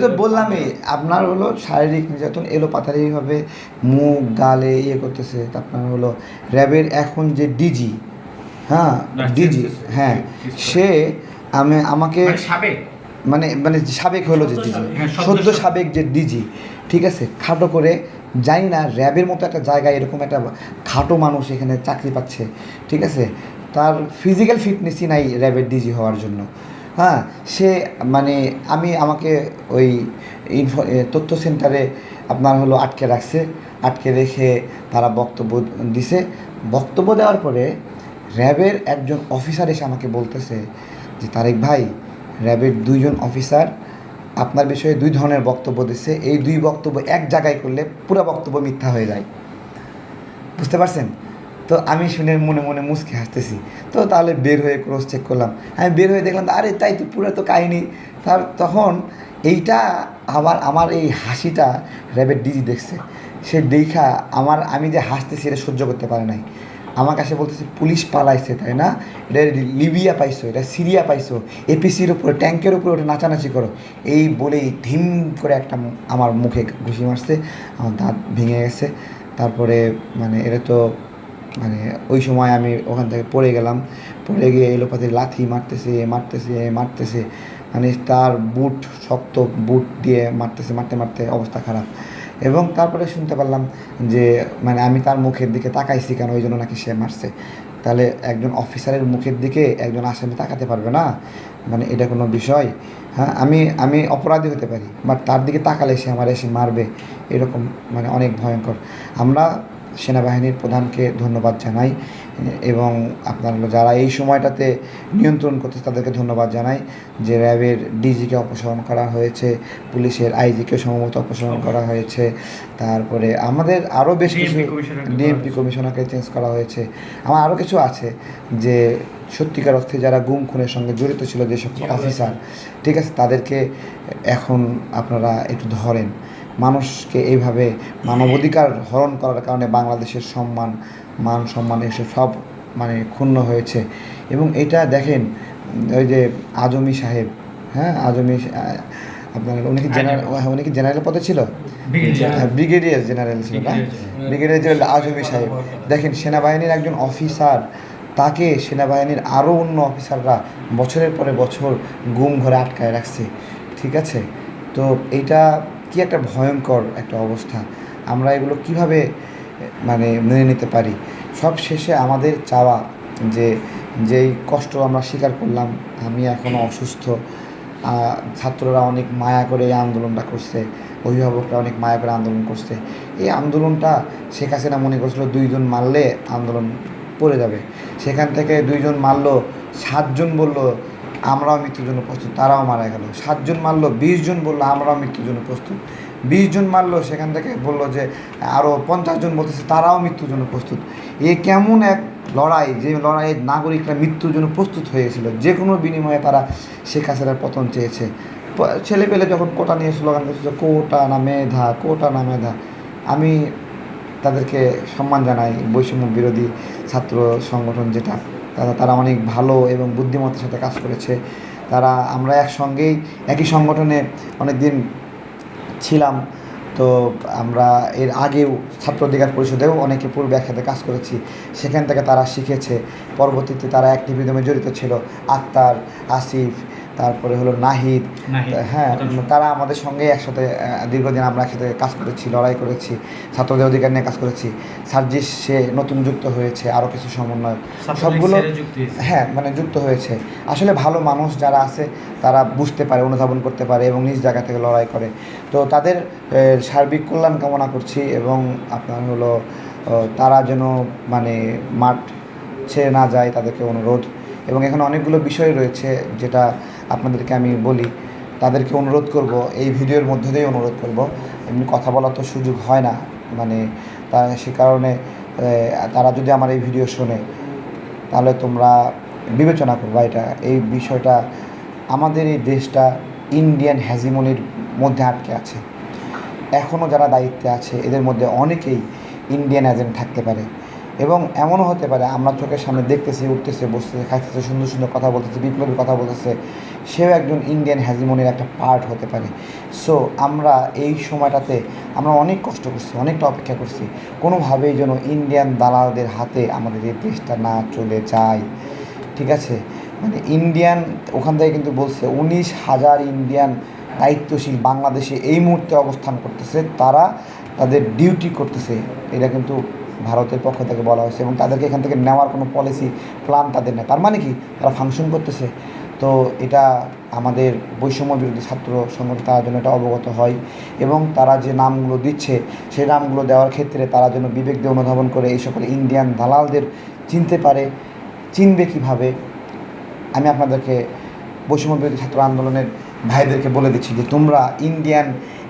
তো বললামই আপনার হলো শারীরিক নির্যাতন এলো পাতারিভাবে মুখ গালে ইয়ে করতেছে। আপনার হলো র্যাবের এখন যে ডিজি হ্যাঁ ডিজি হ্যাঁ. সে আমি আমাকে মানে মানে মানে সাবেক হলো যে ডিজি হ্যাঁ, সদ্য। সাবেক। যে ডিজি ঠিক আছে? খাটো করে জানি না র্যাবের মতো একটা জায়গায় এরকম একটা খাটো মানুষ এখানে চাকরি পাচ্ছে ঠিক আছে? তার ফিজিক্যাল ফিটনেসই নাই র্যাবের ডিজি হওয়ার জন্য। হ্যাঁ সে মানে আমি আমাকে ওই ইনফো তথ্য সেন্টারে আপনার হলো আটকে রাখছে। আটকে রেখে তারা বক্তব্য দিছে। বক্তব্য দেওয়ার পরে র্যাবের একজন অফিসার এসে আমাকে বলতেছে যে, তারেক ভাই, র্যাবের দুইজন অফিসার আপনার বিষয়ে দুই ধরনের বক্তব্য দিচ্ছে এই দুই বক্তব্য এক জায়গায় করলে পুরো বক্তব্য মিথ্যা হয়ে যায়। বুঝতে পারছেন? তো আমি শুনে মনে মনে মুচকে হাসতেছি। তো তাহলে বের হয়ে ক্রস চেক করলাম। আমি বের হয়ে দেখলাম, আরে তাই তো পুরো তো কাহিনি। তার তখন এইটা আবার আমার এই হাসিটা র্যাবের ডিজি দেখছে। সে দেখা আমার, আমি যে হাসতেছি এটা সহ্য করতে পারে নাই। আমার কাছে বলতেছে, পুলিশ পালাইছে, তাই না? এটা লিবিয়া পাইছো, এটা সিরিয়া পাইছো। এপিসির উপরে ট্যাঙ্কের উপরে ওটা নাচানাচি করো। এই বলেই ধিম করে একটা আমার মুখে ঘুষি মারছে। আমার দাঁত ভেঙে গেছে। তারপরে মানে এটা তো মানে ওই সময় আমি ওখান থেকে পড়ে গেলাম। পড়ে গিয়ে এলোপাতি লাথি মারতেছে মারতেছে মারতেছে। মানে তার বুট, শক্ত বুট দিয়ে মারতেছে, মারতে মারতে অবস্থা খারাপ। এবং তারপরে শুনতে পারলাম যে মানে আমি তার মুখের দিকে তাকাইছি কেন? ওই জন্য নাকি সে মারছে। তাহলে একজন অফিসারের মুখের দিকে একজন আসামি তাকাতে পারবে না? মানে এটা কোনো বিষয়? হ্যাঁ আমি আমি অপরাধী হতে পারি, বাট তার দিকে তাকালে সে আমার এসে মারবে। এরকম মানে অনেক ভয়ঙ্কর। আমরা সেনাবাহিনীর প্রধানকে ধন্যবাদ জানাই এবং আপনার যারা এই সময়টাতে নিয়ন্ত্রণ করতে তাদেরকে ধন্যবাদ জানাই যে র্যাবের ডিজিকে অপসারণ করা হয়েছে পুলিশের আইজিকে সম্ভবত অপসারণ করা হয়েছে তারপরে আমাদের আরও বেশ কিছু ডিএমপি কমিশনারকে চেঞ্জ করা হয়েছে। আমার আরও কিছু আছে যে সত্যিকার অর্থে যারা গুম খুনের সঙ্গে জড়িত ছিল যে সকল অফিসার ঠিক আছে তাদেরকে এখন আপনারা একটু ধরেন। মানুষকে এইভাবে মানবাধিকার হরণ করার কারণে বাংলাদেশের সম্মান মান সম্মান এসে সব মানে ক্ষুণ্ণ হয়েছে। এবং এটা দেখেন ওই যে আজমি সাহেব হ্যাঁ? আজমি আপনার উনি কি জেনারেল উনি কি জেনারেল পদে ছিল? ব্রিগেডিয়ার। জেনারেল ছিল না? ব্রিগেডিয়ার জেনারেল আজমি সাহেব। দেখেন সেনাবাহিনীর একজন অফিসার তাকে সেনাবাহিনীর আরও অন্য অফিসাররা বছরের পরে বছর গুম ঘরে আটকায় রাখছে। ঠিক আছে? তো এইটা কি একটা ভয়ঙ্কর একটা অবস্থা। আমরা এগুলো কীভাবে মানে মেনে নিতে পারি? সব শেষে আমাদের চাওয়া যে, যেই কষ্ট আমরা স্বীকার করলাম, আমি এখনও অসুস্থ ছাত্ররা অনেক মায়া করে এই আন্দোলনটা করছে, অভিভাবকরা অনেক মায়া করে আন্দোলন করছে। এই আন্দোলনটা শেখ হাসিনা মনে করছিল দুইজন মারলে আন্দোলন পড়ে যাবে। সেখান থেকে দুইজন মারলো, সাতজন বলল আমরাও মৃত্যুর জন্য প্রস্তুত, তারাও মারা গেল। সাতজন মারল বিশ জন বলল, আমরাও মৃত্যুর জন্য প্রস্তুত। বিশ জন মারলো, সেখান থেকে বলল যে আরও পঞ্চাশ জন বলতেছে, তারাও মৃত্যুর জন্য প্রস্তুত। এ কেমন এক লড়াই, যে লড়াইয়ে নাগরিকরা মৃত্যুর জন্য প্রস্তুত হয়েছিল। যে কোনো বিনিময়ে তারা শেখ হাসিনার পতন চেয়েছে। ছেলে পেলে যখন কোটা নিয়ে স্লোগান করছে কোটা না মেধা, কোটা না মেধা। আমি তাদেরকে সম্মান জানাই, বৈষম্য বিরোধী ছাত্র সংগঠন যেটা তারা অনেক ভালো এবং বুদ্ধিমত্তার সাথে কাজ করেছে। তারা, আমরা একসঙ্গেই, একই সংগঠনে অনেক দিন ছিলাম। তো আমরা এর আগেও ছাত্র অধিকার পরিষদেও অনেকে পূর্বে একসাথে কাজ করেছি। সেখান থেকে তারা শিখেছে। পরবর্তীতে তারা অ্যাক্টিভিজমে জড়িত ছিল। আক্তার, আসিফ তারপরে হলো নাহিদ। হ্যাঁ তারা আমাদের সঙ্গে একসাথে দীর্ঘদিন আমরা একসাথে কাজ করেছি লড়াই করেছি ছাত্রদের অধিকার নিয়ে কাজ করেছি। সার্জিস সে নতুন যুক্ত হয়েছে আরও কিছু সমন্বয় সবগুলো। হ্যাঁ মানে যুক্ত হয়েছে। আসলে ভালো মানুষ যারা আছে তারা বুঝতে পারে অনুধাবন করতে পারে এবং নিজ জায়গা থেকে লড়াই করে। তো তাদের সার্বিক কল্যাণ কামনা করছি এবং আপনার হলো তারা যেন মানে মাঠ ছেড়ে না যায় তাদেরকে অনুরোধ। এবং এখানে অনেকগুলো বিষয় রয়েছে যেটা আপনাদেরকে আমি বলি। তাদেরকে অনুরোধ করব, এই ভিডিওর মধ্যে দিয়েই অনুরোধ করব। এমনি কথা বলার তো সুযোগ হয় না মানে তা সে কারণে তারা যদি আমার এই ভিডিও শোনে, তাহলে তোমরা বিবেচনা করবা এটা। এই বিষয়টা আমাদের এই দেশটা ইন্ডিয়ান হ্যাজিমনির মধ্যে আটকে আছে। এখনও যারা দায়িত্বে আছে, এদের মধ্যে অনেকেই ইন্ডিয়ান এজেন্ট থাকতে পারে। এবং এমনও হতে পারে, আমরা চোখের সামনে দেখতেছি, উঠতেছে, বসতেছে, খাইতেছে, সুন্দর সুন্দর কথা বলতেছে, বিপ্লবী কথা বলতেছে, সেও একজন ইন্ডিয়ান হ্যাজিমনির একটা পার্ট হতে পারে। সো আমরা এই সময়টাতে আমরা অনেক কষ্ট করছি, অনেকটা অপেক্ষা করছি, কোনোভাবেই যেন ইন্ডিয়ান দালালদের হাতে আমাদের এই দেশটা না চলে যায়। ঠিক আছে? মানে ইন্ডিয়ান ওখান থেকে কিন্তু বলছে, উনিশ হাজার ইন্ডিয়ান দায়িত্বশীল বাংলাদেশে এই মুহূর্তে অবস্থান করতেছে, তারা তাদের ডিউটি করতেছে। এটা কিন্তু ভারতের পক্ষ থেকে বলা হয়েছে এবং তাদেরকে এখান থেকে নেওয়ার কোনো পলিসি প্ল্যান তাদের নেই। তার মানে কি? তারা ফাংশন করতেছে। তো এটা আমাদের বৈষম্য বিরোধী ছাত্র সংগঠন তার জন্য এটা অবগত হয় এবং তারা যে নামগুলো দিচ্ছে, সেই নামগুলো দেওয়ার ক্ষেত্রে তারা যেন বিবেক দিয়ে অনুধাবন করে এই সকল ইন্ডিয়ান দালালদের চিনতে পারে, চিনবে কীভাবে? আমি আপনাদেরকে বৈষম্য বিরোধী ছাত্র আন্দোলনের ভাইদেরকে বলে দিচ্ছি যে তোমরা ইন্ডিয়ান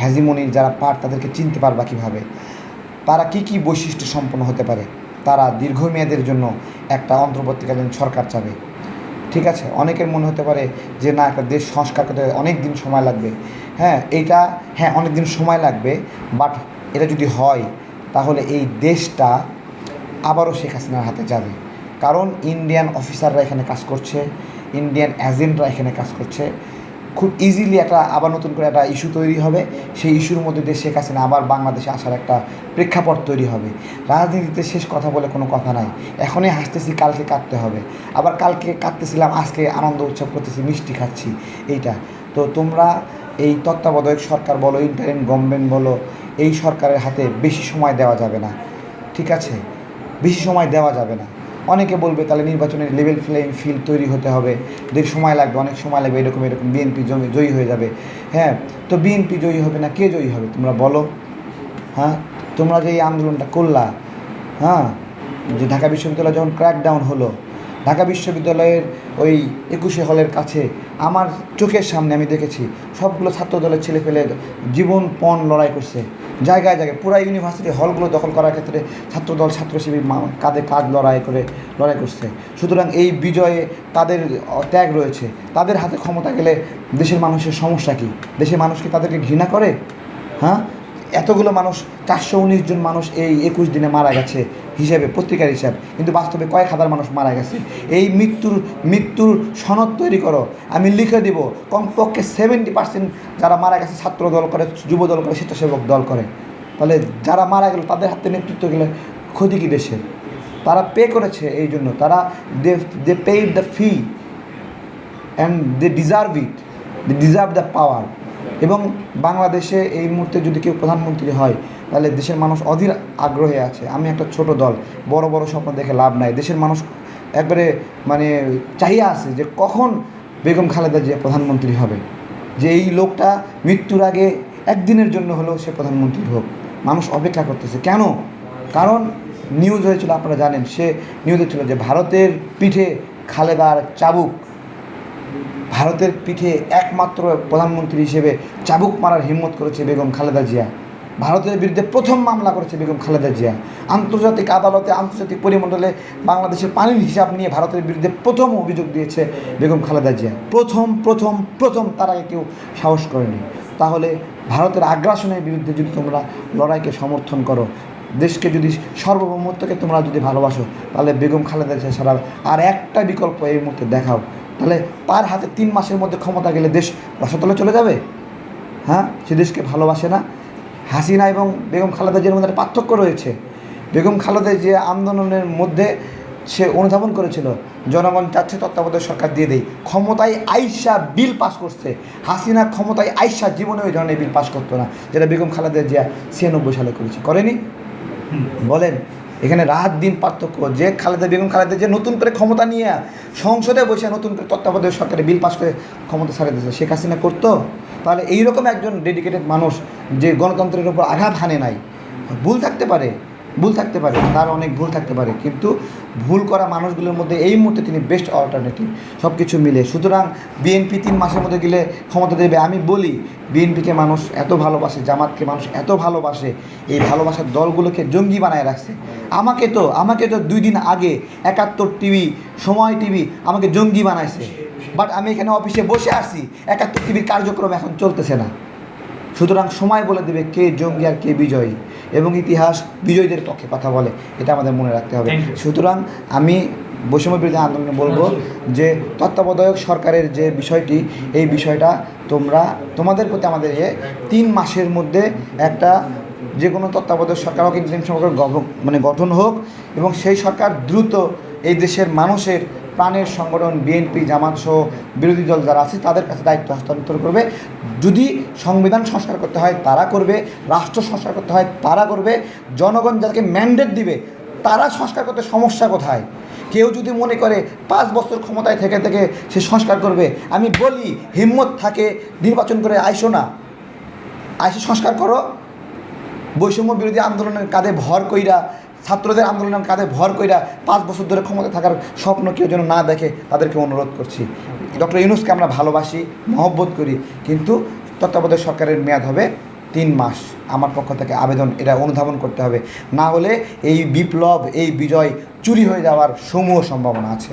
হ্যাজিমনির যারা পার্ট তাদেরকে চিনতে পারবা কীভাবে? তারা কি কি বৈশিষ্ট্য সম্পন্ন হতে পারে? তারা দীর্ঘমেয়াদের জন্য একটা অন্তর্বর্তীকালীন সরকার চাবে। ঠিক আছে? অনেকের মনে হতে পারে যে, না, একটা দেশ সংস্কার করতে অনেক দিন সময় লাগবে। হ্যাঁ এইটা হ্যাঁ অনেক দিন সময় লাগবে, বাট এটা যদি হয়, তাহলে এই দেশটা আবারও শেখ হাসিনার হাতে যাবে। কারণ ইন্ডিয়ান অফিসাররা এখানে কাজ করছে, ইন্ডিয়ান এজেন্টরা এখানে কাজ করছে। খুব ইজিলি একটা আবার নতুন করে একটা ইস্যু তৈরি হবে। সেই ইস্যুর মধ্যে দিয়ে শেখ হাসিনা আবার বাংলাদেশে আসার একটা প্রেক্ষাপট তৈরি হবে। রাজনীতিতে শেষ কথা বলে কোনো কথা নাই। এখনই হাসতেছি, কালকে কাটতে হবে। আবার কালকে কাটতেছিলাম, আজকে আনন্দ উৎসব করতেছি, মিষ্টি খাচ্ছি। এইটা। তো তোমরা এই তত্ত্বাবধায়ক সরকার বলো ইন্টারিম গভর্নমেন্ট বলো, এই সরকারের হাতে বেশি সময় দেওয়া যাবে না। ঠিক আছে? বেশি সময় দেওয়া যাবে না। অনেকে বলবে তাহলে নির্বাচনের লেভেল প্লেইং ফিল্ড তৈরি হতে হবে। দের সময় লাগবে, অনেক সময় লাগবে, এরকম এরকম বিএনপি জমি জয়ী হয়ে যাবে। হ্যাঁ তো বিএনপি জয়ী হবে না, কে জয়ী হবে তোমরা বলো? হ্যাঁ তোমরা যে এই আন্দোলনটা করলা হ্যাঁ যে ঢাকা বিশ্ববিদ্যালয় যখন ক্র্যাকডাউন হলো ঢাকা বিশ্ববিদ্যালয়ের ওই একুশে হলের কাছে আমার চোখের সামনে আমি দেখেছি, সবগুলো ছাত্র দলের ছেলে পেলে জীবন পণ লড়াই করছে। জায়গায় জায়গায়, পুরা ইউনিভার্সিটি হলগুলো দখল করার ক্ষেত্রে ছাত্রদল ছাত্র শিবির কাঁধে কাঁধ লড়াই করে, লড়াই করছে। সুতরাং এই বিজয়ে তাদের ত্যাগ রয়েছে। তাদের হাতে ক্ষমতা গেলে দেশের মানুষের সমস্যা কী? দেশের মানুষ কি তাদেরকে ঘৃণা করে? হ্যাঁ? এতগুলো মানুষ, চারশো উনিশ জন মানুষ এই একুশ দিনে মারা গেছে হিসেবে, পত্রিকার হিসাব। কিন্তু বাস্তবে কয়েক হাজার মানুষ মারা গেছে। এই মৃত্যুর মৃত্যুর সনদ তৈরি করো। আমি লিখে দিব, কমপক্ষে সেভেন্টি পার্সেন্ট যারা মারা গেছে ছাত্র দল করে, যুব দল করে, স্বেচ্ছাসেবক দল করে। তাহলে যারা মারা গেল, তাদের হাতে নেতৃত্ব গেলে ক্ষতি কী দেশের? তারা পে করেছে এই জন্য। তারা they they paid the fee and they deserve it they deserve the power এবং বাংলাদেশে এই মুহূর্তে যদি কেউ প্রধানমন্ত্রী হয়, তাহলে দেশের মানুষ অধীর আগ্রহে আছে। আমি একটা ছোট দল, বড় বড় স্বপ্ন দেখে লাভ নাই। দেশের মানুষ একবারে মানে চাহিয়া আছে যে কখন বেগম খালেদা জিয়া প্রধানমন্ত্রী হবে। যে এই লোকটা মৃত্যুর আগে একদিনের জন্য হলেও সে প্রধানমন্ত্রী হোক। মানুষ অপেক্ষা করতেছে। কেন? কারণ নিউজ হয়েছিল, আপনারা জানেন, সে নিউজ হয়েছিল যে ভারতের পিঠে খালেদার চাবুক ভারতের পিঠে একমাত্র প্রধানমন্ত্রী হিসেবে চাবুক মারার হিম্মত করেছে বেগম খালেদা জিয়া। ভারতের বিরুদ্ধে প্রথম মামলা করেছে বেগম খালেদা জিয়া। আন্তর্জাতিক আদালতে আন্তর্জাতিক পরিমণ্ডলে বাংলাদেশের পানির হিসাব নিয়ে ভারতের বিরুদ্ধে প্রথম অভিযোগ দিয়েছে বেগম খালেদা জিয়া। প্রথম প্রথম প্রথম তার কেউ সাহস করেনি। তাহলে ভারতের আগ্রাসনের বিরুদ্ধে যদি তোমরা লড়াইকে সমর্থন করো, দেশকে যদি সার্বভৌমত্বকে তোমরা যদি ভালোবাসো, তাহলে বেগম খালেদা জিয়া ছাড়া আর একটা বিকল্প এই মুহূর্তে দেখাও। তাহলে তার হাতে তিন মাসের মধ্যে ক্ষমতা গেলে দেশ রসতলে চলে যাবে? হ্যাঁ? সে দেশকে ভালোবাসে না। হাসিনা এবং বেগম খালেদা জিয়ার মধ্যে একটা পার্থক্য রয়েছে। বেগম খালেদা জিয়া আন্দোলনের মধ্যে সে অনুধাবন করেছিল জনগণ চাচ্ছে তত্ত্বাবধায়ক সরকার দিয়ে দেয় ক্ষমতায় আইসা বিল পাস করছে। হাসিনা ক্ষমতায় আইসা জীবনে ওই ধরনের বিল পাস করতো না যেটা বেগম খালেদা জিয়া ছিয়ানব্বই সালে করেছে। করেনি? বলেন। এখানে রাত দিন পার্থক্য। যে খালেদা, বেগম খালেদা যে নতুন করে ক্ষমতা নিয়ে সংসদে বসে নতুন করে তত্ত্বাবধায়ক সরকারে বিল পাস করে ক্ষমতা ছাড়িয়ে দিয়েছে, শেখ হাসিনা করতো? তাহলে এইরকম একজন ডেডিকেটেড মানুষ যে গণতন্ত্রের উপর আঘাত হানে নাই, ভুল থাকতে পারে, ভুল থাকতে পারে, তার অনেক ভুল থাকতে পারে। কিন্তু ভুল করা মানুষগুলোর মধ্যে এই মুহূর্তে তিনি বেস্ট অল্টারনেটিভ সব কিছু মিলে। সুতরাং বিএনপি তিন মাসের মধ্যে গেলে ক্ষমতা দেবে। আমি বলি বিএনপিকে মানুষ এত ভালোবাসে, জামাতকে মানুষ এত ভালোবাসে, এই ভালোবাসার দলগুলোকে জঙ্গি বানায় রাখছে। আমাকে তো আমাকে তো দুই দিন আগে একাত্তর টিভি, সময় টিভি আমাকে জঙ্গি বানাইছে। বাট আমি এখানে অফিসে বসে আছি, একাত্তর টিভির কার্যক্রম এখন চলতেছে না। সুতরাং সময় বলে দেবে কে জঙ্গি আর কে বিজয়ী। এবং ইতিহাস বিজয়ীদের পক্ষে কথা বলে এটা আমাদের মনে রাখতে হবে। সুতরাং আমি বৈষম্য বিরোধী আন্দোলনে বলব যে তত্ত্বাবধায়ক সরকারের যে বিষয়টি এই বিষয়টা তোমরা তোমাদের প্রতি আমাদের এ তিন মাসের মধ্যে একটা যে কোনো তত্ত্বাবধায়ক সরকার হোক ইন্টারিম সরকার মানে গঠন হোক এবং সেই সরকার দ্রুত এই দেশের মানুষের প্রাণের সংগঠন বিএনপি, জামাত সহ বিরোধী দল যারা আছে, তাদের কাছে দায়িত্ব হস্তান্তর করবে। যদি সংবিধান সংস্কার করতে হয়, তারা করবে। রাষ্ট্র সংস্কার করতে হয়, তারা করবে। জনগণ যাদেরকে ম্যান্ডেট দিবে, তারা সংস্কার করতে সমস্যা কোথায়? কেউ যদি মনে করে পাঁচ বছর ক্ষমতায় থেকে থেকে সে সংস্কার করবে, আমি বলি, হিম্মত থাকে, নির্বাচন করে আইসো না। আইসো সংস্কার করো। বৈষম্য বিরোধী আন্দোলনের কাঁধে ভর কইরা ছাত্রদের আন্দোলনের কাঁধে ভর কইরা পাঁচ বছর ধরে ক্ষমতা থাকার স্বপ্ন কেউ যেন না দেখে তাদেরকে অনুরোধ করছি। ডক্টর ইউনুসকে আমরা ভালোবাসি, মহব্বত করি, কিন্তু তত্ত্বাবধায়ক সরকারের মেয়াদ হবে তিন মাস। আমার পক্ষ থেকে আবেদন, এটা অনুধাবন করতে হবে। না হলে এই বিপ্লব, এই বিজয় চুরি হয়ে যাওয়ার সমূহ সম্ভাবনা আছে।